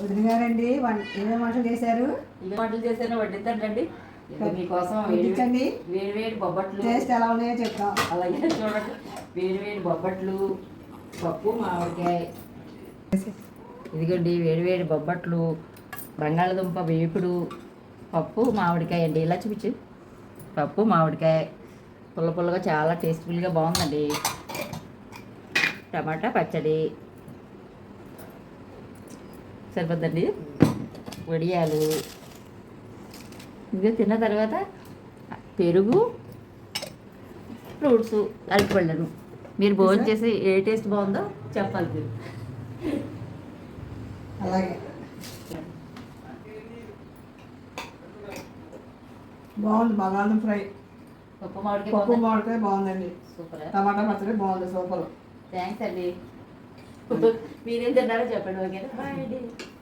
వదిన గారండి ఏమేమి వంటలు చేశారు? ఇల్లు వంటలు చేసిన వడ్డిద్దండి మీకోసం వేడి వడ్డించండి. వేడి వేడి బొబ్బట్లు. టేస్ట్ ఎలా ఉన్నాయో చెప్తాం అలాగే చూడండి. వేడి వేడి బొబ్బట్లు పప్పు మామిడికాయ. ఇదిగోండి వేడి వేడి బొబ్బట్లు బంగాళదుంప వేపుడు పప్పు మామిడికాయ అండి. ఇలా చూపించు. పప్పు మామిడికాయ. పుల్ల పుల్లగా చాలా టేస్ట్ఫుల్గా బాగుందండి. టమాటా పచ్చడి. సరిపోద్దండి. వడియాలు. ఇదిగో తిన్న తర్వాత పెరుగు ఫ్రూట్స్ అరటిపళ్ళను. మీరు భోజనం చేసి ఏ టేస్ట్ బాగుందో చెప్పాలి మీరు. అలాగే. బాగుంది బంగాళదుంప ఫ్రై. పప్పు మామిడికాయ పప్పు బాగుందా? మామిడికాయ బాగుందండి. సూపర్. టమాటా పచ్చడి బాగుంది సూపర్. థ్యాంక్స్ అండి. మీరేం తిన్నారో చెప్పండి ఓకేనా?